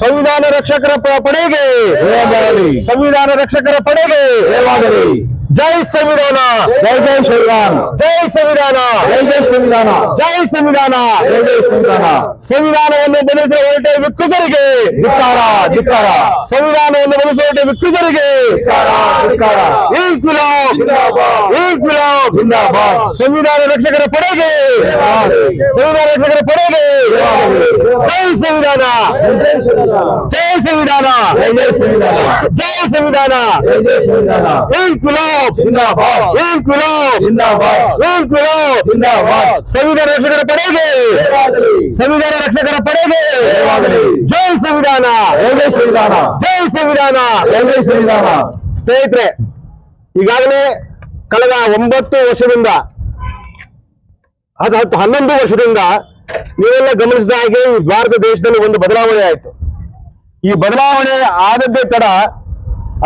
ಸಂವಿಧಾನ ರಕ್ಷಕರ ಪಡೆಗೆ. ಸಂವಿಧಾನ ರಕ್ಷಕರ ಪಡೆಗೆ. ಜಯವಾಗಲಿ. ಜೈ ಸಂವಿಧಾನ ಜೈ ಜೈ ಶ್ರೀರಾಮ್ ಜೈ ಸಂವಿಧಾನ ಜೈ ಜೈ ಸಂವಿಧಾನ ಜೈ ಸಂವಿಧಾನ ಜೈ ಜೈ ಸಂವಿಧಾನ ಸಂವಿಧಾನವನ್ನು ಬೆಳೆಸುವ ಹೊರಟ ವಿಕೃತರಿಗೆ ಧಿಕ್ಕಾರ ಧಿಕ್ಕಾರ ಸಂವಿಧಾನವನ್ನು ಬೆಳೆಸುವ ಹೊರಟ ವಿಕೃತರಿಗೆ ಧಿಕ್ಕಾರ ಧಿಕ್ಕಾರ ಇನ್ಕ್ವಿಲಾಬ್ ಜಿಂದಾಬಾದ್. ಇನ್ಕ್ವಿಲಾಬ್ ಜಿಂದಾಬಾದ್. ಸಂವಿಧಾನ ರಕ್ಷಕರ ಪಡೆಗೆ ಸಂವಿಧಾನ ರಕ್ಷಕರ ಪಡೆಗೆ ಜೈ ಸಂವಿಧಾನ ಜೈ ಸಂವಿಧಾನ ಜೈ ಜೈ ಸಂವಿಧಾನ ಜೈ ಸಂವಿಧಾನ ಜೈ ಜೈ ಸಂವಿಧಾನ ರಕ್ಷಕರ ಪಡೆಗೆ. ಸಂವಿಧಾನ ರಕ್ಷಕರ ಪಡೆಗೆ. ಜೈ ಸಂವಿಧಾನ. ಸಂವಿಧಾನ. ಜೈ ಸಂವಿಧಾನ. ಸಂವಿಧಾನ. ಸ್ನೇಹಿತರೆ ಈಗಾಗಲೇ ಕಳೆದ ಒಂಬತ್ತು ವರ್ಷದಿಂದ ಅದು ಹತ್ತು ಹನ್ನೊಂದು ವರ್ಷದಿಂದ ನೀವೆಲ್ಲ ಗಮನಿಸಿದ ಹಾಗೆ ಈ ಭಾರತ ದೇಶದಲ್ಲಿ ಒಂದು ಬದಲಾವಣೆ ಆಯಿತು. ಈ ಬದಲಾವಣೆ ಆದದ್ದೇ ತಡ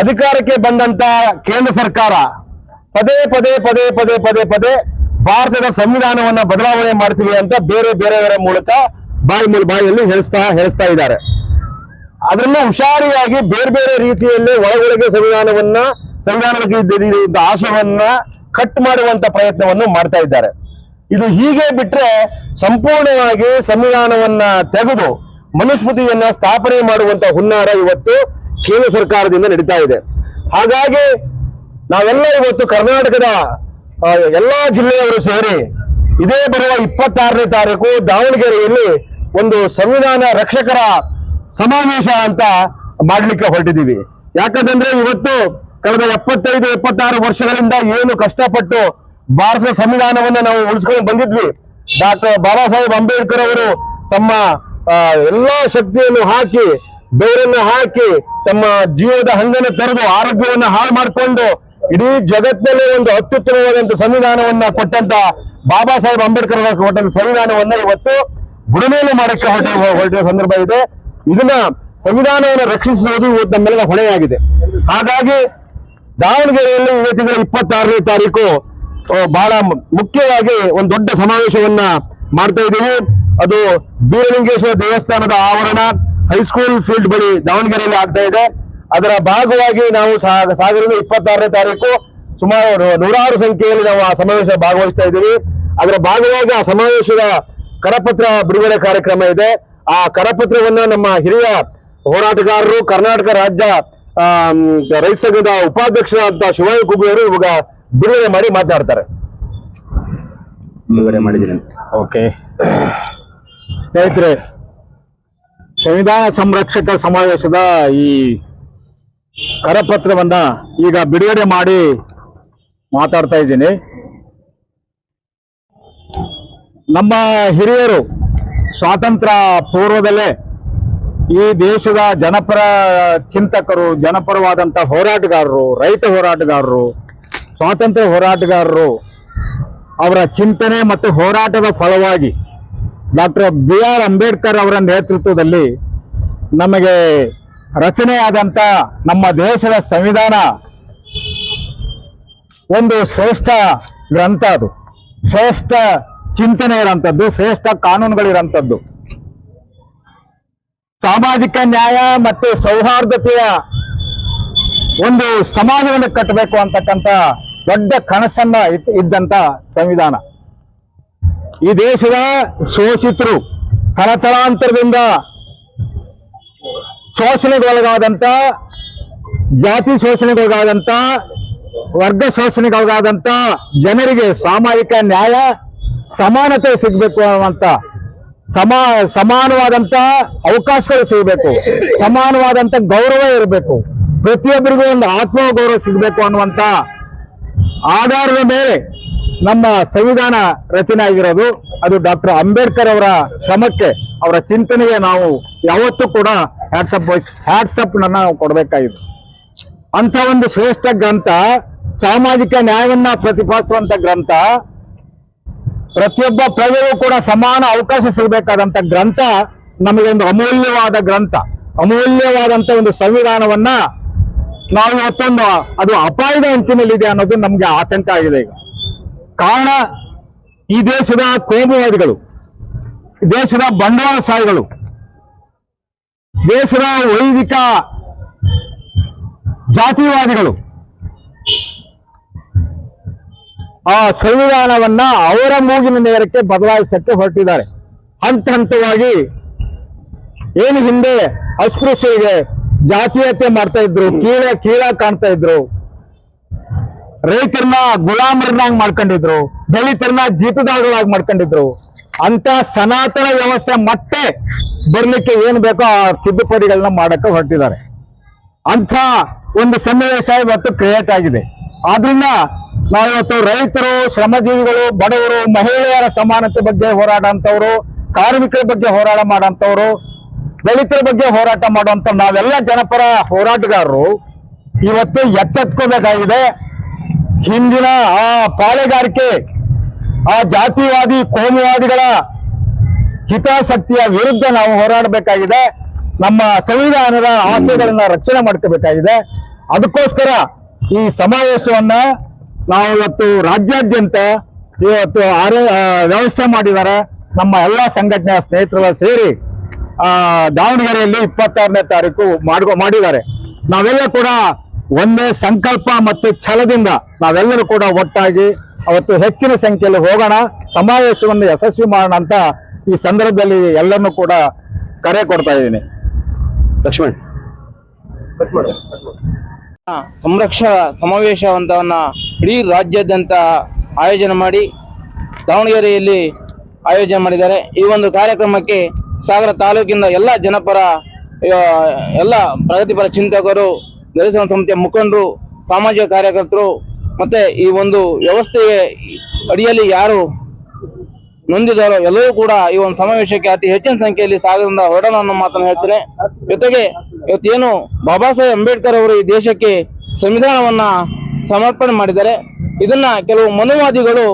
ಅಧಿಕಾರಕ್ಕೆ ಬಂದಂತ ಕೇಂದ್ರ ಸರ್ಕಾರ ಪದೇ ಪದೇ ಪದೇ ಪದೇ ಪದೇ ಪದೇ ಭಾರತದ ಸಂವಿಧಾನವನ್ನ ಬದಲಾವಣೆ ಮಾಡ್ತೀವಿ ಅಂತ ಬೇರೆ ಬೇರೆಯವರ ಮೂಲಕ ಬಾಯಿ ಮೇಲೆ ಬಾಯಿಯಲ್ಲಿ ಹೇಳಿಸ್ತಾ ಹೇಳಿಸ್ತಾ ಇದ್ದಾರೆ. ಅದರಲ್ಲೂ ಹುಷಾರಿಯಾಗಿ ಬೇರೆ ಬೇರೆ ರೀತಿಯಲ್ಲಿ ಒಳಗೊಳಗೆ ಸಂವಿಧಾನವನ್ನ ಸಂವಿಧಾನದ ಆಶಯವನ್ನ ಕಟ್ ಮಾಡುವಂತ ಪ್ರಯತ್ನವನ್ನು ಮಾಡ್ತಾ ಇದ್ದಾರೆ. ಇದು ಹೀಗೆ ಬಿಟ್ರೆ ಸಂಪೂರ್ಣವಾಗಿ ಸಂವಿಧಾನವನ್ನ ತೆಗೆದು ಮನುಸ್ಮೃತಿಯನ್ನ ಸ್ಥಾಪನೆ ಮಾಡುವಂತ ಹುನ್ನಾರ ಇವತ್ತು ಕೇಂದ್ರ ಸರ್ಕಾರದಿಂದ ನಡೀತಾ ಇದೆ. ಹಾಗಾಗಿ ನಾವೆಲ್ಲ ಇವತ್ತು ಕರ್ನಾಟಕದ ಎಲ್ಲಾ ಜಿಲ್ಲೆಯವರು ಸೇರಿ ಇದೇ ಬರುವ ಇಪ್ಪತ್ತಾರನೇ ತಾರೀಕು ದಾವಣಗೆರೆಯಲ್ಲಿ ಒಂದು ಸಂವಿಧಾನ ರಕ್ಷಕರ ಸಮಾವೇಶ ಅಂತ ಮಾಡಲಿಕ್ಕೆ ಹೊರಟಿದ್ದೀವಿ. ಯಾಕಂತಂದ್ರೆ ಇವತ್ತು ಕಳೆದ ಎಪ್ಪತ್ತೈದು, ಎಪ್ಪತ್ತಾರು ವರ್ಷಗಳಿಂದ ಏನು ಕಷ್ಟಪಟ್ಟು ಭಾರತದ ಸಂವಿಧಾನವನ್ನು ನಾವು ಉಳಿಸ್ಕೊಂಡು ಬಂದಿದ್ವಿ. ಡಾಕ್ಟರ್ ಬಾಬಾ ಸಾಹೇಬ್ ಅಂಬೇಡ್ಕರ್ ಅವರು ತಮ್ಮ ಎಲ್ಲಾ ಶಕ್ತಿಯನ್ನು ಹಾಕಿ ಬೇರನ್ನು ಹಾಕಿ ತಮ್ಮ ಜೀವದ ಹಂಗನ್ನು ತೆರೆದು ಆರೋಗ್ಯವನ್ನ ಹಾಳು ಮಾಡಿಕೊಂಡು ಇಡೀ ಜಗತ್ತಿನಲ್ಲೇ ಒಂದು ಅತ್ಯುತ್ತಮವಾದಂತ ಸಂವಿಧಾನವನ್ನ ಕೊಟ್ಟಂತ ಬಾಬಾ ಸಾಹೇಬ್ ಅಂಬೇಡ್ಕರ್ ಅವರು ಕೊಟ್ಟಂತ ಸಂವಿಧಾನವನ್ನ ಇವತ್ತು ಬುಡಮೇಲು ಮಾಡಕ್ಕೆ ಹೊರಟ ಹೊರಟಿರುವ ಸಂದರ್ಭ ಇದೆ. ಇದನ್ನ ಸಂವಿಧಾನವನ್ನು ರಕ್ಷಿಸುವುದು ಇವತ್ತು ನಮ್ಮೆಲ್ಲರ ಹೊಣೆಯಾಗಿದೆ. ಹಾಗಾಗಿ ದಾವಣಗೆರೆಯಲ್ಲಿ ಇವತ್ತಿನ ಇಪ್ಪತ್ತಾರನೇ ತಾರೀಕು ಬಹಳ ಮುಖ್ಯವಾಗಿ ಒಂದು ದೊಡ್ಡ ಸಮಾವೇಶವನ್ನ ಮಾಡ್ತಾ ಇದ್ದೀವಿ. ಅದು ಬೀರಲಿಂಗೇಶ್ವರ ದೇವಸ್ಥಾನದ ಆವರಣ. ಹೈಸ್ಕೂಲ್ ಫೀಲ್ಡ್ ಬಳಿ ದಾವಣಗೆರೆಯಲ್ಲಿ ಆಗ್ತಾ ಇದೆ. ಅದರ ಭಾಗವಾಗಿ ನಾವು ಸಾವಿರದ ಸಾಗರದ ಇಪ್ಪತ್ತಾರನೇ ತಾರೀಕು ಸುಮಾರು ನೂರಾರು ಸಂಖ್ಯೆಯಲ್ಲಿ ನಾವು ಆ ಸಮಾವೇಶ ಭಾಗವಹಿಸ್ತಾ ಇದ್ದೀವಿ. ಅದರ ಭಾಗವಾಗಿ ಆ ಸಮಾವೇಶದ ಕರಪತ್ರ ಬಿಡುಗಡೆ ಕಾರ್ಯಕ್ರಮ ಇದೆ. ಆ ಕರಪತ್ರವನ್ನ ನಮ್ಮ ಹಿರಿಯ ಹೋರಾಟಗಾರರು ಕರ್ನಾಟಕ ರಾಜ್ಯ ರೈತ ಸಂಘದ ಉಪಾಧ್ಯಕ್ಷರಾದಂತ ಶಿವಾಯ ಕುಬ್ಬಿಯವರು ಇವಾಗ ಬಿಡುಗಡೆ ಮಾಡಿ ಮಾತನಾಡ್ತಾರೆ ಬಿಡುಗಡೆ ಮಾಡಿದ್ದೀನಿ ಓಕೆ. ಸ್ನೇಹಿತರೆ ಸಂವಿಧಾನ ಸಂರಕ್ಷಕ ಸಮಾವೇಶದ ಈ ಕರಪತ್ರವನ್ನ ಈಗ ಬಿಡುಗಡೆ ಮಾಡಿ ಮಾತಾಡ್ತಾ ಇದ್ದೀನಿ. ನಮ್ಮ ಹಿರಿಯರು ಸ್ವಾತಂತ್ರ್ಯ ಪೂರ್ವದಲ್ಲೇ ಈ ದೇಶದ ಜನಪರ ಚಿಂತಕರು ಜನಪರವಾದಂಥ ಹೋರಾಟಗಾರರು, ರೈತ ಹೋರಾಟಗಾರರು, ಸ್ವಾತಂತ್ರ್ಯ ಹೋರಾಟಗಾರರು ಅವರ ಚಿಂತನೆ ಮತ್ತು ಹೋರಾಟದ ಫಲವಾಗಿ ಡಾಕ್ಟರ್ ಬಿ ಆರ್ ಅಂಬೇಡ್ಕರ್ ಅವರ ನೇತೃತ್ವದಲ್ಲಿ ನಮಗೆ ರಚನೆಯಾದಂತ ನಮ್ಮ ದೇಶದ ಸಂವಿಧಾನ ಒಂದು ಶ್ರೇಷ್ಠ ಗ್ರಂಥ ಅದು. ಶ್ರೇಷ್ಠ ಚಿಂತನೆ ಇರೋಂಥದ್ದು ಶ್ರೇಷ್ಠ ಕಾನೂನುಗಳಿರೋಂಥದ್ದು ಸಾಮಾಜಿಕ ನ್ಯಾಯ ಮತ್ತು ಸೌಹಾರ್ದತೆಯ ಒಂದು ಸಮಾಜವನ್ನು ಕಟ್ಟಬೇಕು ಅಂತಕ್ಕಂಥ ದೊಡ್ಡ ಕನಸನ್ನ ಇದ್ದಂತ ಸಂವಿಧಾನ. ಈ ದೇಶದ ಶೋಷಿತರು ತಲತಲಾಂತರದಿಂದ ಶೋಷಣೆಗೊಳಗಾದಂತ, ಜಾತಿ ಶೋಷಣೆಗೊಳಗಾದಂತ, ವರ್ಗ ಶೋಷಣೆಗೊಳಗಾದಂತ ಜನರಿಗೆ ಸಾಮಾಜಿಕ ನ್ಯಾಯ, ಸಮಾನತೆ ಸಿಗಬೇಕು ಅನ್ನುವಂಥ ಸಮಾ, ಸಮಾನವಾದಂತ ಅವಕಾಶಗಳು ಸಿಗಬೇಕು. ಸಮಾನವಾದಂತ ಗೌರವ ಇರಬೇಕು. ಪ್ರತಿಯೊಬ್ಬರಿಗೂ ಒಂದು ಆತ್ಮ ಗೌರವ ಸಿಗಬೇಕು ಅನ್ನುವಂತ ಆಧಾರದ ಮೇಲೆ ನಮ್ಮ ಸಂವಿಧಾನ ರಚನೆ ಆಗಿರೋದು ಅದು ಡಾಕ್ಟರ್ ಅಂಬೇಡ್ಕರ್ ಅವರ ಶ್ರಮಕ್ಕೆ, ಅವರ ಚಿಂತನೆಗೆ ನಾವು ಯಾವತ್ತೂ ಕೂಡ ಹ್ಯಾಟ್ಸಪ್ ಹ್ಯಾಟ್ಸಪ್ ನನ್ನ ಕೊಡಬೇಕಾಗಿದೆ ಅಂತ ಒಂದು ಶ್ರೇಷ್ಠ ಗ್ರಂಥ, ಸಾಮಾಜಿಕ ನ್ಯಾಯವನ್ನ ಪ್ರತಿಪಾದಿಸುವಂತ ಗ್ರಂಥ, ಪ್ರತಿಯೊಬ್ಬ ಪ್ರಜೆಗೂ ಕೂಡ ಸಮಾನ ಅವಕಾಶ ಸಿಗಬೇಕಾದಂತ ಗ್ರಂಥ, ನಮಗೆ ಒಂದು ಅಮೂಲ್ಯವಾದ ಗ್ರಂಥ. ಅಮೂಲ್ಯವಾದಂತ ಒಂದು ಸಂವಿಧಾನವನ್ನ ನಾವು ಮತ್ತೊಂದು, ಅದು ಅಪಾಯದ ಅಂಚಿನಲ್ಲಿದೆ ಅನ್ನೋದು ನಮ್ಗೆ ಆತಂಕ ಆಗಿದೆ ಈಗ. ಕಾರಣ ಈ ದೇಶದ ಕೋಮುವಾದಿಗಳು, ದೇಶದ ಬಂಡವಾಳಶಾಹಿಗಳು ದೇಶದ ವೈದಿಕ ಜಾತಿವಾದಿಗಳು ಆ ಸಂವಿಧಾನವನ್ನ ಅವರ ಮೂಗಿನ ನೇರಕ್ಕೆ ಬದಲಾಯಿಸಕ್ಕೆ ಹೊರಟಿದ್ದಾರೆ. ಹಂತ ಹಂತವಾಗಿ ಏನು ಹಿಂದೆ ಅಸ್ಪೃಶ್ಯರಿಗೆ ಜಾತೀಯತೆ ಮಾಡ್ತಾ ಇದ್ರು, ಕೀಳ ಕೀಳ ಕಾಣ್ತಾ ಇದ್ರು ರೈತರನ್ನ ಗುಲಾಮರನ್ನಾಗಿ ಮಾಡ್ಕೊಂಡಿದ್ರು ದಲಿತರನ್ನ ಜೀತದಾರಗಳಾಗಿ ಮಾಡ್ಕೊಂಡಿದ್ರು, ಅಂತ ಸನಾತನ ವ್ಯವಸ್ಥೆ ಮತ್ತೆ ಬರ್ಲಿಕ್ಕೆ ಏನ್ ಬೇಕೋ ಆ ತಿದ್ದುಪಡಿಗಳನ್ನ ಮಾಡಕ್ಕೆ ಹೊರಟಿದ್ದಾರೆ. ಅಂಥ ಒಂದು ಸನ್ನಿವೇಶ ಇವತ್ತು ಕ್ರಿಯೇಟ್ ಆಗಿದೆ. ಆದ್ರಿಂದ ನಾವಿವತ್ತು ರೈತರು, ಶ್ರಮಜೀವಿಗಳು, ಬಡವರು, ಮಹಿಳೆಯರ ಸಮಾನತೆ ಬಗ್ಗೆ ಹೋರಾಟ ಅಂತವ್ರು ಕಾರ್ಮಿಕರ ಬಗ್ಗೆ ಹೋರಾಟ ಮಾಡೋಂಥವ್ರು, ದಲಿತರ ಬಗ್ಗೆ ಹೋರಾಟ ಮಾಡುವಂತ ನಾವೆಲ್ಲ ಜನಪರ ಹೋರಾಟಗಾರರು, ಇವತ್ತು ಎಚ್ಚೆತ್ಕೋಬೇಕಾಗಿದೆ. ಹಿಂದಿನ ಆ ಪಾಳೆಗಾರಿಕೆ ಆ ಜಾತಿವಾದಿ, ಕೋಮುವಾದಿಗಳ ಹಿತಾಸಕ್ತಿಯ ವಿರುದ್ಧ ನಾವು ಹೋರಾಡಬೇಕಾಗಿದೆ. ನಮ್ಮ ಸಂವಿಧಾನದ ಆಸೆಗಳನ್ನ ರಕ್ಷಣೆ ಮಾಡ್ಕೋಬೇಕಾಗಿದೆ. ಅದಕ್ಕೋಸ್ಕರ ಈ ಸಮಾವೇಶವನ್ನ ನಾವು ಇವತ್ತು ರಾಜ್ಯಾದ್ಯಂತ ಇವತ್ತು ವ್ಯವಸ್ಥೆ ಮಾಡಿದ್ದಾರೆ. ನಮ್ಮ ಎಲ್ಲ ಸಂಘಟನೆಯ ಸ್ನೇಹಿತರೆಲ್ಲ ಸೇರಿ ದಾವಣಗೆರೆಯಲ್ಲಿ ಇಪ್ಪತ್ತಾರನೇ ತಾರೀಕು ಮಾಡಿದ್ದಾರೆ. ನಾವೆಲ್ಲ ಕೂಡ ಒಂದೇ ಸಂಕಲ್ಪ ಮತ್ತು ಛಲದಿಂದ ನಾವೆಲ್ಲರೂ ಕೂಡ ಒಟ್ಟಾಗಿ ಅವತ್ತು ಹೆಚ್ಚಿನ ಸಂಖ್ಯೆಯಲ್ಲಿ ಹೋಗೋಣ ಸಮಾವೇಶವನ್ನು ಯಶಸ್ವಿ ಮಾಡೋಣ ಅಂತ ಈ ಸಂದರ್ಭದಲ್ಲಿ ಎಲ್ಲರನ್ನೂ ಕೂಡ ಕರೆ ಕೊಡ್ತಾ ಇದ್ದೀನಿ. ಲಕ್ಷ್ಮಣ್. ಸಂರಕ್ಷ ಸಮಾವೇಶವಂತವನ್ನ ಇಡೀ ರಾಜ್ಯಾದ್ಯಂತ ಆಯೋಜನೆ ಮಾಡಿ ದಾವಣಗೆರೆಯಲ್ಲಿ ಆಯೋಜನೆ ಮಾಡಿದ್ದಾರೆ. ಈ ಒಂದು ಕಾರ್ಯಕ್ರಮಕ್ಕೆ ಸಾಗರ ತಾಲೂಕಿನ ಎಲ್ಲ ಜನಪರ ಎಲ್ಲ ಪ್ರಗತಿಪರ ಚಿಂತಕರು ದಲಿತ ಸಂಸ್ಥೆಯ ಮುಖಂಡರು, ಸಾಮಾಜಿಕ ಕಾರ್ಯಕರ್ತರು ಮತ್ತೆ ಈ ಒಂದು ವ್ಯವಸ್ಥೆಯ ಅಡಿಯಲ್ಲಿ ಯಾರು ನೊಂದಿದಾರೋ ಎಲ್ಲರೂ ಕೂಡ ಈ ಒಂದು ಸಮಾವೇಶಕ್ಕೆ ಅತಿ ಹೆಚ್ಚಿನ ಸಂಖ್ಯೆಯಲ್ಲಿ ಸಾಗರದಿಂದ ಹೊರಡೋಣ ಅನ್ನೋ ಮಾತನ್ನು ಹೇಳ್ತೇನೆ ಜೊತೆಗೆ ಇವತ್ತೇನು ಬಾಬಾ ಸಾಹೇಬ್ ಅಂಬೇಡ್ಕರ್ ಅವರು ಈ ದೇಶಕ್ಕೆ ಸಂವಿಧಾನವನ್ನ ಸಮರ್ಪಣೆ ಮಾಡಿದ್ದಾರೆ. ಇದನ್ನ ಕೆಲವು ಮನುವಾದಿಗಳು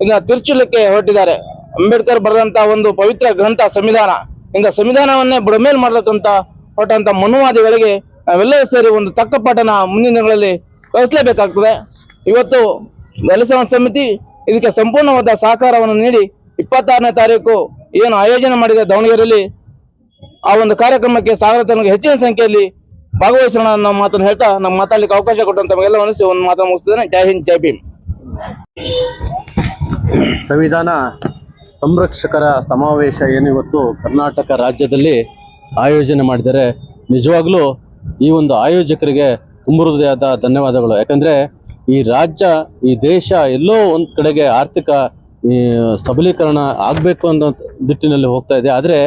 ಇದನ್ನ ತಿರುಚಲಿಕ್ಕೆ ಹೊರಟಿದ್ದಾರೆ. ಅಂಬೇಡ್ಕರ್ ಬರೆದಂತ ಒಂದು ಪವಿತ್ರ ಗ್ರಂಥ ಸಂವಿಧಾನ. ಇಂದ ಸಂವಿಧಾನವನ್ನೇ ಬುಡಮೇಲ್ ಮಾಡಲಕ್ಕಂತ ಹೊರಟಂತ ಮನುವಾದಿಗಳಿಗೆ ನಾವೆಲ್ಲರೂ ಸೇರಿ ಒಂದು ತಕ್ಕ ಪಾಠನ ಮುಂದಿನ ದಿನಗಳಲ್ಲಿ ಕಲಿಸಲೇಬೇಕಾಗ್ತದೆ ಇವತ್ತು ದಲಿತ ಸಮಿತಿ ಇದಕ್ಕೆ ಸಂಪೂರ್ಣವಾದ ಸಹಕಾರವನ್ನು ನೀಡಿ ಇಪ್ಪತ್ತಾರನೇ ತಾರೀಕು ಏನು ಆಯೋಜನೆ ಮಾಡಿದೆ ದಾವಣಗೆರೆಯಲ್ಲಿ ಆ ಒಂದು ಕಾರ್ಯಕ್ರಮಕ್ಕೆ ಸಾಗರ ಹೆಚ್ಚಿನ ಸಂಖ್ಯೆಯಲ್ಲಿ ಭಾಗವಹಿಸೋಣ ಅನ್ನೋ ಮಾತನ್ನು ಹೇಳ್ತಾ ನಮ್ಮ ಮಾತಾಡ್ಲಿಕ್ಕೆ ಅವಕಾಶ ಕೊಟ್ಟಂತ ಎಲ್ಲ ಮನಸ್ಸು ಒಂದು ಮಾತನ್ನು ಮುಗಿಸ್ತಿದ್ದೇನೆ. ಜೈ ಹಿಂದ್, ಜೈ ಭೀಮ್. ಸಂವಿಧಾನ ಸಂರಕ್ಷಕರ ಸಮಾವೇಶ ಏನಿವತ್ತು ಕರ್ನಾಟಕ ರಾಜ್ಯದಲ್ಲಿ ಆಯೋಜನೆ ಮಾಡಿದರೆ ನಿಜವಾಗ್ಲೂ ಈ ಒಂದು ಆಯೋಜಕರಿಗೆ ತುಂಬುವುದಾದ ಧನ್ಯವಾದಗಳು. ಯಾಕಂದರೆ ಈ ರಾಜ್ಯ, ಈ ದೇಶ ಎಲ್ಲೋ ಒಂದು ಕಡೆಗೆ ಆರ್ಥಿಕ ಸಬಲೀಕರಣ ಆಗಬೇಕು ಅನ್ನೋ ದಿಟ್ಟಿನಲ್ಲಿ ಹೋಗ್ತಾ ಇದೆ. ಆದರೆ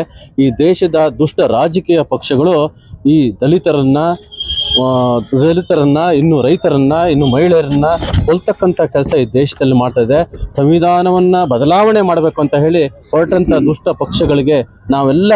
ಈ ದೇಶದ ದುಷ್ಟ ರಾಜಕೀಯ ಪಕ್ಷಗಳು ಈ ದಲಿತರನ್ನು ದಲಿತರನ್ನು ದಲಿತರನ್ನ, ಇನ್ನು ರೈತರನ್ನ, ಇನ್ನು ಮಹಿಳೆಯರನ್ನ ಕೊಲ್ತಕ್ಕಂಥ ಕೆಲಸ ಈ ದೇಶದಲ್ಲಿ ಮಾಡ್ತಾ ಇದೆ. ಸಂವಿಧಾನವನ್ನ ಬದಲಾವಣೆ ಮಾಡಬೇಕು ಅಂತ ಹೇಳಿ ಹೊರಟಂತ ದುಷ್ಟ ಪಕ್ಷಗಳಿಗೆ ನಾವೆಲ್ಲ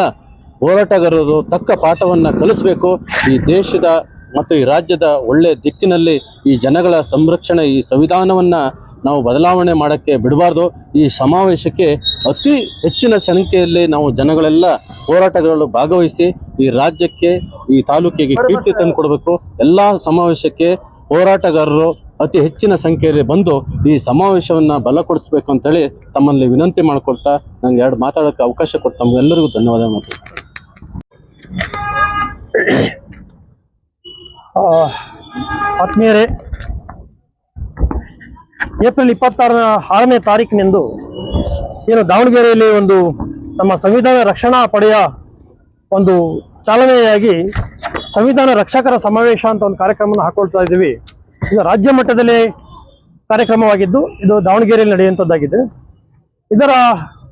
ಹೋರಾಟಗಾರರು ತಕ್ಕ ಪಾಠವನ್ನು ಕಲಿಸಬೇಕು. ಈ ದೇಶದ ಮತ್ತು ಈ ರಾಜ್ಯದ ಒಳ್ಳೆ ದಿಕ್ಕಿನಲ್ಲಿ ಈ ಜನಗಳ ಸಂರಕ್ಷಣೆ, ಈ ಸಂವಿಧಾನವನ್ನು ನಾವು ಬದಲಾವಣೆ ಮಾಡೋಕ್ಕೆ ಬಿಡಬಾರ್ದು. ಈ ಸಮಾವೇಶಕ್ಕೆ ಅತಿ ಹೆಚ್ಚಿನ ಸಂಖ್ಯೆಯಲ್ಲಿ ನಾವು ಜನಗಳೆಲ್ಲ ಹೋರಾಟಗಾರರು ಭಾಗವಹಿಸಿ ಈ ರಾಜ್ಯಕ್ಕೆ, ಈ ತಾಲೂಕಿಗೆ ಕೀರ್ತಿ ತಂದು ಕೊಡಬೇಕು. ಎಲ್ಲ ಸಮಾವೇಶಕ್ಕೆ ಹೋರಾಟಗಾರರು ಅತಿ ಹೆಚ್ಚಿನ ಸಂಖ್ಯೆಯಲ್ಲಿ ಬಂದು ಈ ಸಮಾವೇಶವನ್ನು ಬಲಪಡಿಸಬೇಕು ಅಂತೇಳಿ ತಮ್ಮಲ್ಲಿ ವಿನಂತಿ ಮಾಡಿಕೊಡ್ತಾ ನಂಗೆ ಎರಡು ಮಾತಾಡೋಕ್ಕೆ ಅವಕಾಶ ಕೊಟ್ಟು ತಮಗೆಲ್ಲರಿಗೂ ಧನ್ಯವಾದ ಮಾಡ್ತೀನಿ ಆತ್ಮೀಯರೇ, ಏಪ್ರಿಲ್ ಇಪ್ಪತ್ತಾರ ಆರನೇ ತಾರೀಕಿನಿಂದು ಏನು ದಾವಣಗೆರೆಯಲ್ಲಿ ಒಂದು ನಮ್ಮ ಸಂವಿಧಾನ ರಕ್ಷಣಾ ಪಡೆಯ ಒಂದು ಚಾಲನೆಯಾಗಿ ಸಂವಿಧಾನ ರಕ್ಷಕರ ಸಮಾವೇಶ ಅಂತ ಒಂದು ಕಾರ್ಯಕ್ರಮವನ್ನು ಹಾಕೊಳ್ತಾ ಇದ್ದೀವಿ. ಇದು ರಾಜ್ಯ ಮಟ್ಟದಲ್ಲಿ ಕಾರ್ಯಕ್ರಮವಾಗಿದ್ದು, ಇದು ದಾವಣಗೆರೆಯಲ್ಲಿ ನಡೆಯುವಂಥದ್ದಾಗಿದೆ. ಇದರ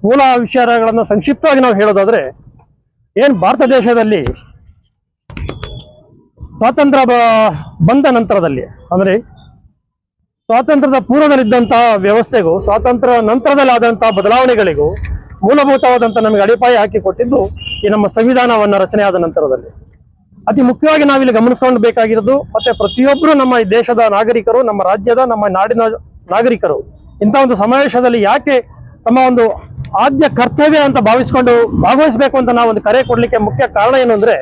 ಮೂಲ ವಿಚಾರಗಳನ್ನು ಸಂಕ್ಷಿಪ್ತವಾಗಿ ನಾವು ಹೇಳೋದಾದ್ರೆ ಏನು ಭಾರತ ದೇಶದಲ್ಲಿ ಸ್ವಾತಂತ್ರ್ಯ ಬಂದ ನಂತರದಲ್ಲಿ, ಅಂದರೆ ಸ್ವಾತಂತ್ರ್ಯದ ಪೂರ್ವದಲ್ಲಿದ್ದಂತಹ ವ್ಯವಸ್ಥೆಗೂ, ಸ್ವಾತಂತ್ರ್ಯ ನಂತರದಲ್ಲಿ ಆದಂತಹ ಬದಲಾವಣೆಗಳಿಗೂ ಮೂಲಭೂತವಾದಂತಹ ನಮಗೆ ಅಡಿಪಾಯ ಹಾಕಿಕೊಟ್ಟಿದ್ದು ಈ ನಮ್ಮ ಸಂವಿಧಾನವನ್ನ ರಚನೆಯಾದ ನಂತರದಲ್ಲಿ. ಅತಿ ಮುಖ್ಯವಾಗಿ ನಾವಿಲ್ಲಿ ಗಮನಿಸ್ಕೊಂಡು ಬೇಕಾಗಿರೋದು, ಮತ್ತೆ ಪ್ರತಿಯೊಬ್ಬರು ನಮ್ಮ ಈ ದೇಶದ ನಾಗರಿಕರು, ನಮ್ಮ ರಾಜ್ಯದ, ನಮ್ಮ ನಾಡಿನ ನಾಗರಿಕರು ಇಂಥ ಒಂದು ಸಮಾವೇಶದಲ್ಲಿ ಯಾಕೆ ತಮ್ಮ ಒಂದು ಆದ್ಯ ಕರ್ತವ್ಯ ಅಂತ ಭಾವಿಸ್ಕೊಂಡು ಭಾಗವಹಿಸಬೇಕು ಅಂತ ನಾವು ಒಂದು ಕರೆ ಕೊಡ್ಲಿಕ್ಕೆ ಮುಖ್ಯ ಕಾರಣ ಏನು ಅಂದ್ರೆ,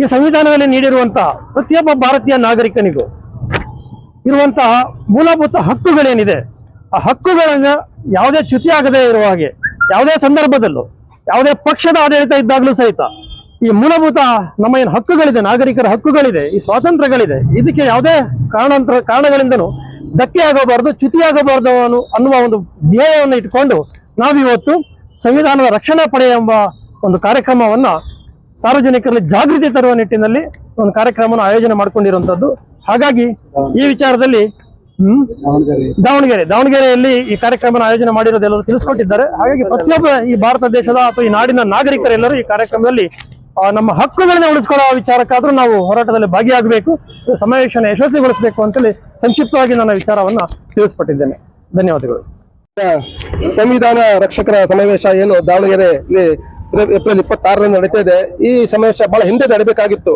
ಈ ಸಂವಿಧಾನದಲ್ಲಿ ನೀಡಿರುವಂತಹ ಪ್ರತಿಯೊಬ್ಬ ಭಾರತೀಯ ನಾಗರಿಕನಿಗೂ ಇರುವಂತಹ ಮೂಲಭೂತ ಹಕ್ಕುಗಳೇನಿದೆ, ಆ ಹಕ್ಕುಗಳನ್ನ ಯಾವುದೇ ಚ್ಯುತಿ ಆಗದೇ ಇರುವ ಹಾಗೆ, ಯಾವುದೇ ಸಂದರ್ಭದಲ್ಲೂ, ಯಾವುದೇ ಪಕ್ಷದ ಆಡಳಿತ ಇದ್ದಾಗಲೂ ಸಹಿತ ಈ ಮೂಲಭೂತ ನಮ್ಮ ಏನು ಹಕ್ಕುಗಳಿದೆ, ನಾಗರಿಕರ ಹಕ್ಕುಗಳಿದೆ, ಈ ಸ್ವಾತಂತ್ರ್ಯಗಳಿದೆ, ಇದಕ್ಕೆ ಯಾವುದೇ ಕಾರಣಾಂತರ ಕಾರಣಗಳಿಂದನೂ ಧಕ್ಕೆ ಆಗಬಾರದು ಚ್ಯುತಿಯಾಗಬಾರದು ಅನ್ನೋ ಅನ್ನುವ ಒಂದು ಧ್ಯೇಯವನ್ನು ಇಟ್ಕೊಂಡು ನಾವಿವತ್ತು ಸಂವಿಧಾನದ ರಕ್ಷಣಾ ಪಡೆ ಎಂಬ ಒಂದು ಕಾರ್ಯಕ್ರಮವನ್ನ ಸಾರ್ವಜನಿಕರಲ್ಲಿ ಜಾಗೃತಿ ತರುವ ನಿಟ್ಟಿನಲ್ಲಿ ಒಂದು ಕಾರ್ಯಕ್ರಮವನ್ನು ಆಯೋಜನೆ ಮಾಡಿಕೊಂಡಿರುವಂಥದ್ದು ಹಾಗಾಗಿ ಈ ವಿಚಾರದಲ್ಲಿ, ಹ್ಮ್, ದಾವಣಗೆರೆ, ದಾವಣಗೆರೆಯಲ್ಲಿ ಈ ಕಾರ್ಯಕ್ರಮ ಆಯೋಜನೆ ಮಾಡಿರೋದು ಎಲ್ಲರೂ ತಿಳಿಸ್ಕೊಟ್ಟಿದ್ದಾರೆ. ಹಾಗಾಗಿ ಪ್ರತಿಯೊಬ್ಬ ಈ ಭಾರತ ದೇಶದ ಅಥವಾ ಈ ನಾಡಿನ ನಾಗರಿಕರೆಲ್ಲರೂ ಈ ಕಾರ್ಯಕ್ರಮದಲ್ಲಿ ನಮ್ಮ ಹಕ್ಕುಗಳನ್ನ ಉಳಿಸ್ಕೊಳ್ಳೋ ವಿಚಾರಕ್ಕಾದ್ರೂ ನಾವು ಹೋರಾಟದಲ್ಲಿ ಭಾಗಿಯಾಗಬೇಕು ಸಮಾವೇಶನ ಯಶಸ್ವಿಗೊಳಿಸಬೇಕು ಅಂತೇಳಿ ಸಂಕ್ಷಿಪ್ತವಾಗಿ ನನ್ನ ವಿಚಾರವನ್ನ ತಿಳಿಸ್ಪಟ್ಟಿದ್ದೇನೆ ಧನ್ಯವಾದಗಳು. ಸಂವಿಧಾನ ರಕ್ಷಕರ ಸಮಾವೇಶ ಏನು ದಾವಣಗೆರೆಯಲ್ಲಿ ಏಪ್ರಿಲ್- ಇಪ್ಪತ್ತಾರರಂದು ನಡೀತಾ ಇದೆ. ಈ ಸಮಾವೇಶ ಬಹಳ ಹಿಂದೆ ನಡಬೇಕಾಗಿತ್ತು.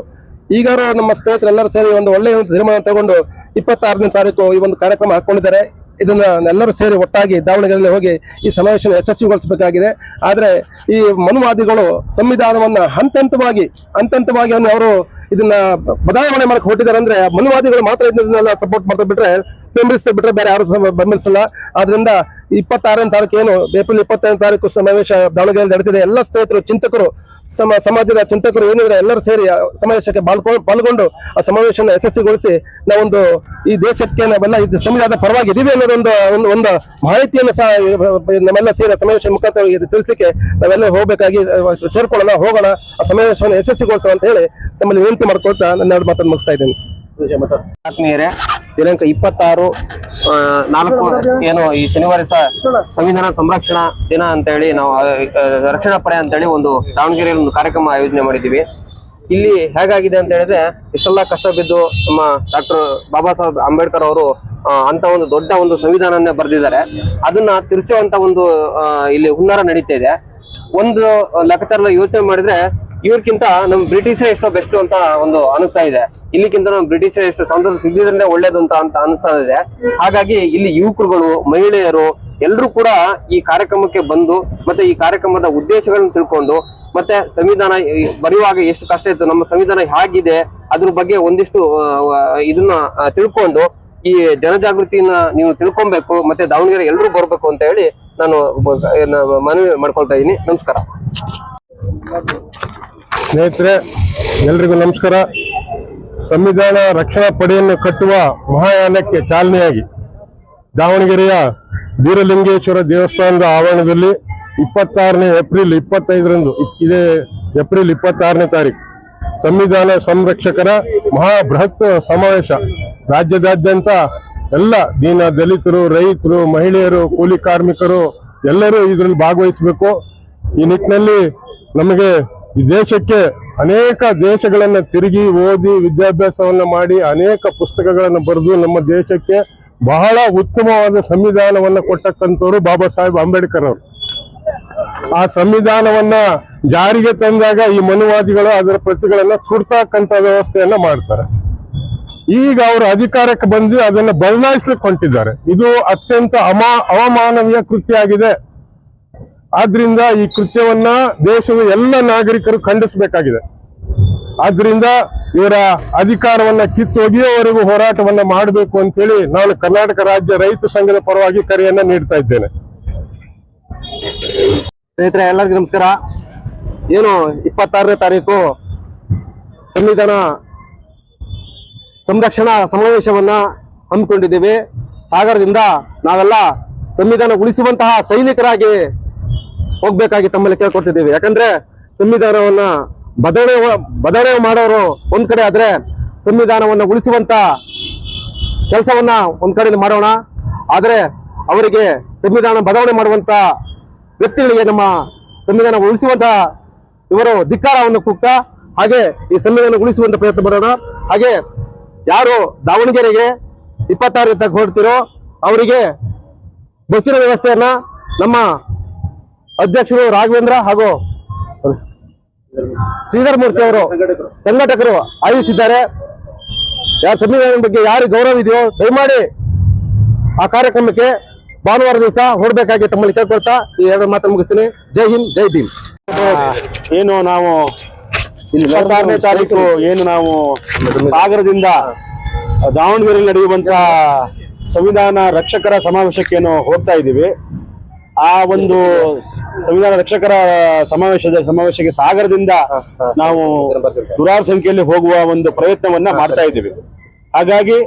ಈಗಾರು ನಮ್ಮ ಸ್ನೇಹಿತರೆಲ್ಲರೂ ಸೇರಿ ಒಂದು ಒಳ್ಳೆಯ ಒಂದು ತೀರ್ಮಾನ ತಗೊಂಡು ಇಪ್ಪತ್ತಾರನೇ ತಾರೀಕು ಈ ಒಂದು ಕಾರ್ಯಕ್ರಮ ಹಾಕೊಂಡಿದ್ದಾರೆ. ಇದನ್ನ ಎಲ್ಲರೂ ಸೇರಿ ಒಟ್ಟಾಗಿ ದಾವಣಗೆರೆಯಲ್ಲಿ ಹೋಗಿ ಈ ಸಮಾವೇಶ ಯಶಸ್ವಿಗೊಳಿಸಬೇಕಾಗಿದೆ. ಆದರೆ ಈ ಮನುವಾದಿಗಳು ಸಂವಿಧಾನವನ್ನ ಹಂತ ಹಂತವಾಗಿ ಹಂತ ಹಂತವಾಗಿ ಅವರು ಇದನ್ನ ಬದಲಾವಣೆ ಮಾಡಕ್ಕೆ ಹೊರಟಿದ್ದಾರೆ ಅಂದ್ರೆ ಮನುವಾದಿಗಳು ಮಾತ್ರ ಇದನ್ನೆಲ್ಲ ಸಪೋರ್ಟ್ ಮಾಡ್ತಾ ಬಿಟ್ರೆ, ಬೆಂಬಲಿಸ್ತಾ ಬಿಟ್ರೆ ಬೇರೆ ಯಾರು ಬೆಂಬಲಿಸಲ್ಲ. ಆದ್ರಿಂದ ಇಪ್ಪತ್ತಾರನೇ ತಾರೀಕು ಏನು, ಏಪ್ರಿಲ್ ಇಪ್ಪತ್ತೈದನೇ ತಾರೀಕು ಸಮಾವೇಶ ದಾವಣಗೆರೆಯಲ್ಲಿ ನಡೀತಿದೆ ಎಲ್ಲ ಸ್ನೇಹಿತರು, ಚಿಂತಕರು, ಸಮ, ಸಮಾಜದ ಚಿಂತಕರು ಏನಿದ್ರೆ ಎಲ್ಲರೂ ಸೇರಿ ಸಮಾವೇಶಕ್ಕೆ ಪಾಲ್ಗೊಂಡು ಆ ಸಮಾವೇಶನ ಯಶಸ್ವಿಗೊಳಿಸಿ ನಾವೊಂದು ಈ ದೇಶಕ್ಕೆ ನಾವೆಲ್ಲ ಇದು ಸಂವಿಧಾನದ ಪರವಾಗಿ ಇದೀವಿ ಅನ್ನೋದೊಂದು ಒಂದು ಒಂದು ಮಾಹಿತಿಯನ್ನು ಸಹ ನಮ್ಮೆಲ್ಲ ಸೇರ ಸಮಾವೇಶ ಮುಖಾಂತರ ಇದು ತಿಳಿಸಲಿಕ್ಕೆ ನಾವೆಲ್ಲ ಹೋಗಬೇಕಾಗಿ ಸೇರ್ಕೊಳ್ಳೋಣ ಹೋಗೋಣ ಆ ಸಮಾವೇಶವನ್ನು ಯಶಸ್ವಿಗೊಳಿಸೋಣ ಅಂತ ಹೇಳಿ ನಮ್ಮಲ್ಲಿ ವಿನಂತಿ ಮಾಡ್ಕೊಳ್ತಾ ನನ್ನ ಎರಡು ಮಾತನ್ನು ಮುಗಿಸ್ತಾ ಇದ್ದೀನಿ. ಆತ್ಮೀಯರೇ ದಿನಾಂಕ ಇಪ್ಪತ್ತಾರು ಆ, ನಾಲ್ಕು ಏನು ಈ ಶನಿವಾರ ಸಹ ಸಂವಿಧಾನ ಸಂರಕ್ಷಣಾ ದಿನ ಅಂತ ಹೇಳಿ ನಾವು ರಕ್ಷಣಾ ಪಡೆ ಅಂತ ಹೇಳಿ ಒಂದು ದಾವಣಗೆರೆಯಲ್ಲಿ ಒಂದು ಕಾರ್ಯಕ್ರಮ ಆಯೋಜನೆ ಮಾಡಿದ್ದೀವಿ. ಇಲ್ಲಿ ಹೇಗಾಗಿದೆ ಅಂತ ಹೇಳಿದ್ರೆ, ಇಷ್ಟೆಲ್ಲ ಕಷ್ಟ ಬಿದ್ದು ನಮ್ಮ ಡಾಕ್ಟರ್ ಬಾಬಾ ಸಾಹೇಬ್ ಅಂಬೇಡ್ಕರ್ ಅವರು ಅಂತ ಒಂದು ದೊಡ್ಡ ಒಂದು ಸಂವಿಧಾನವನ್ನೇ ಬರೆದಿದ್ದಾರೆ. ಅದನ್ನ ತಿರುಚುವಂತ ಒಂದು ಇಲ್ಲಿ ಹುನ್ನಾರ ನಡೀತಾ ಇದೆ. ಒಂದು ಲೆಕ್ಕಾಚಾರದ ಯೋಚನೆ ಮಾಡಿದ್ರೆ ಇವ್ರಕ್ಕಿಂತ ನಮ್ ಬ್ರಿಟಿಷರೇ ಎಷ್ಟೋ ಬೆಸ್ಟ್ ಅಂತ ಒಂದು ಅನಿಸ್ತಾ ಇದೆ. ಇಲ್ಲಿಗಿಂತ ನಮ್ ಬ್ರಿಟಿಷರೇ ಎಷ್ಟು ಸ್ವಾತಂತ್ರ್ಯ ಸಿಗದಿದ್ರೆ ಒಳ್ಳೇದು ಅಂತ ಅಂತ ಅನಿಸ್ತಾ ಇದೆ. ಹಾಗಾಗಿ ಇಲ್ಲಿ ಯುವಕರುಗಳು, ಮಹಿಳೆಯರು ಎಲ್ಲರೂ ಕೂಡ ಈ ಕಾರ್ಯಕ್ರಮಕ್ಕೆ ಬಂದು ಮತ್ತೆ ಈ ಕಾರ್ಯಕ್ರಮದ ಉದ್ದೇಶಗಳನ್ನು ತಿಳ್ಕೊಂಡು ಮತ್ತೆ ಸಂವಿಧಾನ ಬರೆಯುವಾಗ ಎಷ್ಟು ಕಷ್ಟ ಇತ್ತು, ನಮ್ಮ ಸಂವಿಧಾನ ಹೇಗಿದೆ, ಅದ್ರ ಬಗ್ಗೆ ಒಂದಿಷ್ಟು ಇದನ್ನ ತಿಳ್ಕೊಂಡು ಈ ಜನಜಾಗೃತಿಯನ್ನ ನೀವು ತಿಳ್ಕೊಬೇಕು, ಮತ್ತೆ ದಾವಣಗೆರೆ ಎಲ್ಲರೂ ಬರ್ಬೇಕು ಅಂತ ಹೇಳಿ ನಾನು ಮನವಿ ಮಾಡ್ಕೊಳ್ತಾ ಇದ್ದೀನಿ. ನಮಸ್ಕಾರ. ಸ್ನೇಹಿತರೆ, ಎಲ್ರಿಗೂ ನಮಸ್ಕಾರ. ಸಂವಿಧಾನ ರಕ್ಷಣಾ ಪಡೆಯನ್ನು ಕಟ್ಟುವ ಮಹಾಯಾನಕ್ಕೆ ಚಾಲನೆಯಾಗಿ. ದಾವಣಗೆರೆಯ ವೀರಲಿಂಗೇಶ್ವರ ದೇವಸ್ಥಾನದ ಆವರಣದಲ್ಲಿ ಇಪ್ಪತ್ತಾರನೇ ಏಪ್ರಿಲ್ ಇಪ್ಪತ್ತೈದರಂದು, ಇದೇ ಏಪ್ರಿಲ್ ಇಪ್ಪತ್ತಾರನೇ ತಾರೀಕು ಸಂವಿಧಾನ ಸಂರಕ್ಷಕರ ಮಹಾ ಬೃಹತ್ ಸಮಾವೇಶ. ರಾಜ್ಯದಾದ್ಯಂತ ಎಲ್ಲ ದೀನ ದಲಿತರು, ರೈತರು, ಮಹಿಳೆಯರು, ಕೂಲಿ ಕಾರ್ಮಿಕರು ಎಲ್ಲರೂ ಇದರಲ್ಲಿ ಭಾಗವಹಿಸಬೇಕು. ಈ ನಿಟ್ಟಿನಲ್ಲಿ ನಮಗೆ ಈ ದೇಶಕ್ಕೆ ಅನೇಕ ದೇಶಗಳನ್ನು ತಿರುಗಿ ಓದಿ ವಿದ್ಯಾಭ್ಯಾಸವನ್ನು ಮಾಡಿ ಅನೇಕ ಪುಸ್ತಕಗಳನ್ನು ಬರೆದು ನಮ್ಮ ದೇಶಕ್ಕೆ ಬಹಳ ಉತ್ತಮವಾದ ಸಂವಿಧಾನವನ್ನ ಕೊಟ್ಟಕ್ಕಂಥವ್ರು ಬಾಬಾ ಸಾಹೇಬ್ ಅಂಬೇಡ್ಕರ್ ಅವರು. ಆ ಸಂವಿಧಾನವನ್ನ ಜಾರಿಗೆ ತಂದಾಗ ಈ ಮನುವಾದಿಗಳು ಅದರ ಪ್ರತಿಗಳನ್ನ ಸುಡ್ತಕ್ಕಂತ ವ್ಯವಸ್ಥೆಯನ್ನ ಮಾಡ್ತಾರೆ. ಈಗ ಅವರು ಅಧಿಕಾರಕ್ಕೆ ಬಂದು ಅದನ್ನ ಬದಲಾಯಿಸ್ಲಿಕ್ಕೆ ಹೊಂಟಿದ್ದಾರೆ ಇದು ಅತ್ಯಂತ ಅಮಾ, ಅವಮಾನವೀಯ ಕೃತ್ಯ ಆಗಿದೆ ಆದ್ರಿಂದ ಈ ಕೃತ್ಯವನ್ನ ದೇಶದ ಎಲ್ಲ ನಾಗರಿಕರು ಖಂಡಿಸಬೇಕಾಗಿದೆ. ಆದ್ರಿಂದ ಇವರ ಅಧಿಕಾರವನ್ನ ಕಿತ್ತೊಗೆಯುವವರೆಗೂ ಹೋರಾಟವನ್ನ ಮಾಡಬೇಕು ಅಂತೇಳಿ ನಾನು ಕರ್ನಾಟಕ ರಾಜ್ಯ ರೈತ ಸಂಘದ ಪರವಾಗಿ ಕರೆಯನ್ನ ನೀಡ್ತಾ ಇದ್ದೇನೆ. ಸ್ನೇಹಿತರೆ, ಎಲ್ಲರಿಗೂ ನಮಸ್ಕಾರ. ಏನು ಇಪ್ಪತ್ತಾರನೇ ತಾರೀಕು? ಸಂವಿಧಾನ ಸಂರಕ್ಷಣಾ ಸಮಾವೇಶವನ್ನ ಹಮ್ಮಿಕೊಂಡಿದ್ದೇವೆ. ಸಾಗರದಿಂದ ನಾವೆಲ್ಲ ಸಂವಿಧಾನ ಉಳಿಸುವಂತಹ ಸೈನಿಕರಾಗಿ ಹೋಗ್ಬೇಕಾಗಿ ತಮ್ಮಲ್ಲಿ ಕೇಳ್ಕೊಡ್ತಿದ್ದೇವೆ ಯಾಕಂದ್ರೆ ಸಂವಿಧಾನವನ್ನ ಬದಲಾವಣೆ ಬದಲಾವಣೆ ಮಾಡೋರು ಒಂದ್ ಕಡೆ ಆದ್ರೆ ಸಂವಿಧಾನವನ್ನು ಉಳಿಸುವಂತ ಕೆಲಸವನ್ನ ಒಂದ್ ಕಡೆ ಮಾಡೋಣ. ಆದರೆ ಅವರಿಗೆ ಸಂವಿಧಾನ ಬದಲಾವಣೆ ಮಾಡುವಂತ ವ್ಯಕ್ತಿಗಳಿಗೆ ನಮ್ಮ ಸಂವಿಧಾನ ಉಳಿಸುವಂತ ಇವರು ಧಿಕ್ಕಾರವನ್ನು ಕೂಗ್ತಾ, ಹಾಗೆ ಈ ಸಂವಿಧಾನ ಉಳಿಸುವಂತ ಪ್ರಯತ್ನ ಮಾಡೋಣ. ಹಾಗೆ ಯಾರು ದಾವಣಗೆರೆಗೆ ಇಪ್ಪತ್ತಾರು ಹೊರಡ್ತಿರೋ ಅವರಿಗೆ ಬಸ್ಸಿನ ವ್ಯವಸ್ಥೆಯನ್ನ ನಮ್ಮ ಅಧ್ಯಕ್ಷರು ರಾಘವೇಂದ್ರ ಹಾಗೂ ಶ್ರೀಧರ್ ಮೂರ್ತಿ ಅವರು ಸಂಘಟಕರು ಆಯೋಜಿಸಿದ್ದಾರೆ. ಯಾರ ಸಂವಿಧಾನದ ಬಗ್ಗೆ ಯಾರು ಗೌರವ ಇದೆಯೋ, ದಯಮಾಡಿ ಆ ಕಾರ್ಯಕ್ರಮಕ್ಕೆ ಭಾನುವಾರ ದಿವಸ ಹೊರಡಬೇಕಾಗಿ ತಮ್ಮಲ್ಲಿ ಕೇಳ್ಕೊಳ್ತಾ ಈ ಎರಡು ಮಾತು ಮುಗಿಸ್ತೀನಿ. ಜೈ ಹಿಂದ್, ಜೈ ಭೀಮ್. ಏನು ನಾವು ಇಪ್ಪತ್ತಾರನೇ ತಾರೀಕು, ಏನು ನಾವು ಸಾಗರದಿಂದ ದಾವಣಗೆರೆಯಲ್ಲಿ ನಡೆಯುವಂತಹ ಸಂವಿಧಾನ ರಕ್ಷಕರ ಸಮಾವೇಶಕ್ಕೆ ಏನು ಹೋಗ್ತಾ ಇದ್ದೀವಿ. ಆ ಒಂದು ಸಂವಿಧಾನ ರಕ್ಷಕರ ಸಮಾವೇಶದ ಸಮಾವೇಶಕ್ಕೆ ಸಾಗರದಿಂದ ನಾವು ನೂರಾರು ಸಂಖ್ಯೆಯಲ್ಲಿ ಹೋಗುವ ಒಂದು ಪ್ರಯತ್ನವನ್ನ ಮಾಡ್ತಾ ಇದ್ದೀವಿ. ಹಾಗಾಗಿ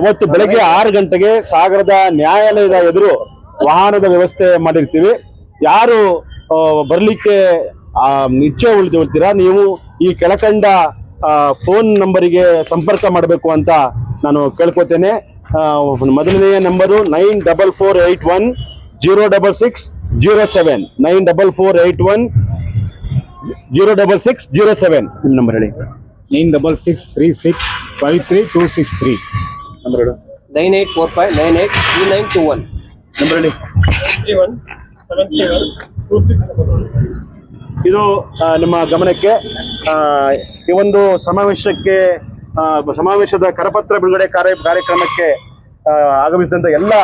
ಅವತ್ತು ಬೆಳಗ್ಗೆ ಆರು ಗಂಟೆಗೆ ಸಾಗರದ ನ್ಯಾಯಾಲಯದ ಎದುರು ವಾಹನದ ವ್ಯವಸ್ಥೆ ಮಾಡಿರ್ತೀವಿ. ಯಾರು ಬರಲಿಕ್ಕೆ ಇಚ್ಛೆ ಉಳಿದಿರ್ತೀರಾ ನೀವು ಈ ಕೆಳಕಂಡ ಫೋನ್ ನಂಬರಿಗೆ ಸಂಪರ್ಕ ಮಾಡಬೇಕು ಅಂತ ನಾನು ಕೇಳ್ಕೊತೇನೆ. ಮೊದಲನೆಯ number nine double four eight one zero double six zero seven. Nine double four eight one zero double six zero seven. ನಿಮ್ಮ ನಂಬರ್ ಹೇಳಿ. Nine double six three six five three two six three. Number ಹೇಳು. Nine eight four five nine eight three nine two one. Number ಹೇಳಿ ಇದು ನಿಮ್ಮ ಗಮನಕ್ಕೆ ಈ ಒಂದು ಸಮಾವೇಶಕ್ಕೆ ಸಮಾವೇಶದ ಕರಪತ್ರ ಬಿಡುಗಡೆ ಕಾರ್ಯ ಕಾರ್ಯಕ್ರಮಕ್ಕೆ ಆಗಮಿಸಿದಂಥ ಆಗಮಿಸಿದಂತ ಎಲ್ಲ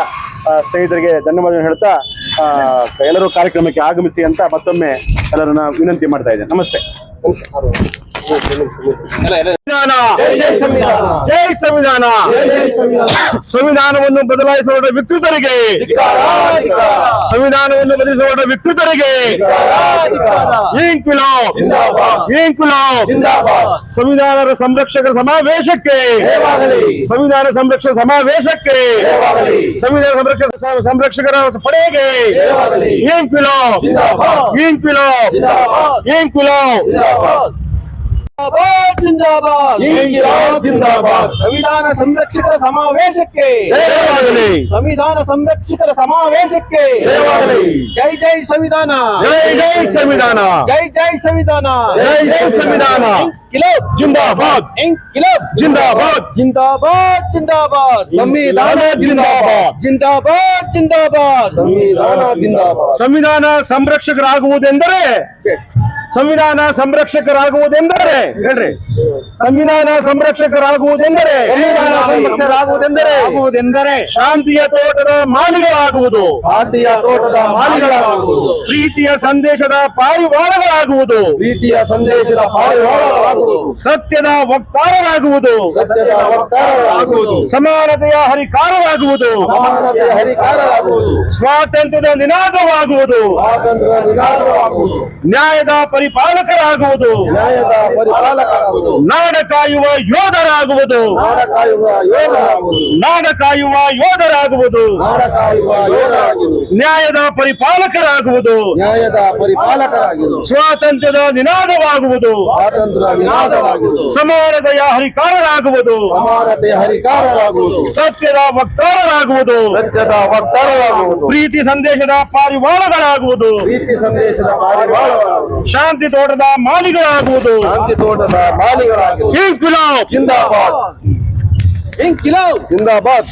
ಸ್ನೇಹಿತರಿಗೆ ಧನ್ಯವಾದ ಹೇಳ್ತಾ ಎಲ್ಲರೂ ಕಾರ್ಯಕ್ರಮಕ್ಕೆ ಆಗಮಿಸಿ ಅಂತ ಮತ್ತೊಮ್ಮೆ ಎಲ್ಲರನ್ನ ವಿನಂತಿ ಮಾಡ್ತಾ ಇದ್ದೇನೆ. ನಮಸ್ತೆ. ಸಂವಿಧಾನ. ಜೈ ಸಂವಿಧಾನ. ಸಂವಿಧಾನವನ್ನು ಬದಲಾಯಿಸುವ ವಿಕೃತರಿಗೆ. ಸಂವಿಧಾನವನ್ನು ಬದಲಿಸುವ ವಿಕೃತರಿಗೆ. ಸಂವಿಧಾನದ ಸಂರಕ್ಷಕರ ಸಮಾವೇಶಕ್ಕೆ. ಸಂವಿಧಾನ ಸಂರಕ್ಷಕ ಸಮಾವೇಶಕ್ಕೆ. ಸಂವಿಧಾನ ಸಂರಕ್ಷಕ ಸಂರಕ್ಷಕರ ಪಡೆಗೆ. ಇಂಕ್ವಿಲಾಬ್ ಇಂಕ್ವಿಲಾಬ್ ಇಂಕ್ವಿಲಾಬ್ ಜಿಂದಾಬಾದ್! ಸಂವಿಧಾನ ಸಂರಕ್ಷಕರ ಸಮಾವೇಶಕ್ಕೆ! ಸಂವಿಧಾನ ಸಂರಕ್ಷಕರ ಸಮಾವೇಶಕ್ಕೆ! ಜೈ ಜೈ ಸಂವಿಧಾನ! ಜೈ ಜೈ ಸಂವಿಧಾನ! ಜೈ ಜೈ ಸಂವಿಧಾನ! ಜೈ ಜೈ ಸಂವಿಧಾನ! ಕಿಲೋಬ್ ಜಿಂದಾಬಾದ್ ಇನ್ಕಿಲಾಬ್ ಜಿಂದಾಬಾದ್ ಜಿಂದಾಬಾದ್ ಜಿಂದಾಬಾದ್ ಸಂವಿಧಾನ ಜಿಂದಾಬಾದ್ ಜಿಂದಾಬಾದ್ ಜಿಂದಾಬಾದ್ ಸಂವಿಧಾನ ಜಿಂದಾಬಾದ್ ಸಂವಿಧಾನ ಸಂರಕ್ಷಕರಾಗುವುದೆಂದರೆ ಸಂವಿಧಾನ ಸಂರಕ್ಷಕರಾಗುವುದೆಂದರೆ ಹೇಳ್ರಿ. ಸಂವಿಧಾನ ಸಂರಕ್ಷಕರಾಗುವುದೆಂದರೆ ಸಂವಿಧಾನ ಸಂರಕ್ಷಕರಾಗುವುದೆಂದರೆ ಆಗುವುದೆಂದರೆ ಶಾಂತಿಯ ತೋಟದ ಮಾಲಿಗಳಾಗುವುದು. ಶಾಂತಿಯ ತೋಟದ ಮಾಲಿಗಳಾಗುವುದು. ಪ್ರೀತಿಯ ಸಂದೇಶದ ಪಾರಿವಾಳಗಳಾಗುವುದು. ಪ್ರೀತಿಯ ಸಂದೇಶದ ಪಾರಿವಾಳಗಳಾಗುವುದು. ಸತ್ಯದ ವಕ್ತಾರರಾಗುವುದು. ಸತ್ಯದ ವಕ್ತಾರರಾಗುವುದು. ಸಮಾನತೆಯ ಹರಿಕಾರರಾಗುವುದು. ಸಮಾನತೆಯ ಹರಿಕಾರರಾಗುವುದು. ಸ್ವಾತಂತ್ರ್ಯದ ನಿನಾದವಾಗುವುದು. ಸ್ವಾತಂತ್ರ್ಯದ ನಿನಾದವಾಗುವುದು. ನ್ಯಾಯದ ಪರಿಪಾಲಕರಾಗುವುದು. ನ್ಯಾಯದ ಪರಿಪಾಲಕರಾಗುವುದು. ನಾಡ ಕಾಯುವ ಯೋಧರಾಗುವುದು. ನಾಡ ಕಾಯುವ ಯೋಧರಾಗುವುದು. ನಾಡ ಕಾಯುವ ಯೋಧರಾಗುವುದು. ನಾಡ ಕಾಯುವ ಯೋಧರಾಗುವುದು ನ್ಯಾಯದ ಪರಿಪಾಲಕರಾಗುವುದು. ನ್ಯಾಯದ ಪರಿಪಾಲಕರಾಗುವುದು ಸ್ವಾತಂತ್ರ್ಯದ ನಿನಾದವಾಗುವುದು. ಸ್ವಾತಂತ್ರ್ಯ ನಿನಾದವಾಗುವುದು ಸಮಾನತೆಯ ಹರಿಕಾರರಾಗುವುದು. ಸಮಾನತೆಯ ಹರಿಕಾರರಾಗುವುದು. ಸತ್ಯದ ವಕ್ತಾರರಾಗುವುದು. ಸತ್ಯದ ವಕ್ತಾರರಾಗುವುದು. ಪ್ರೀತಿ ಸಂದೇಶದ ಪಾರಿವಾಳಗಳಾಗುವುದು. ಪ್ರೀತಿ ಸಂದೇಶದ ಪಾರಿವಾಳಗಳಾಗುವುದು. ಶಾಂತಿ ತೋಟದ ಮಾಲಿಗಳಾಗುವುದು. ಶಾಂತಿ ತೋಟದ ಮಾಲಿಗಳಾಗುವುದು. ಇಂಕ್ವಿಲಾಬ್ ಜಿಂದಾಬಾದ್. ಕಿಲೋಬ್ ಜಿಂದಾಬಾದ್.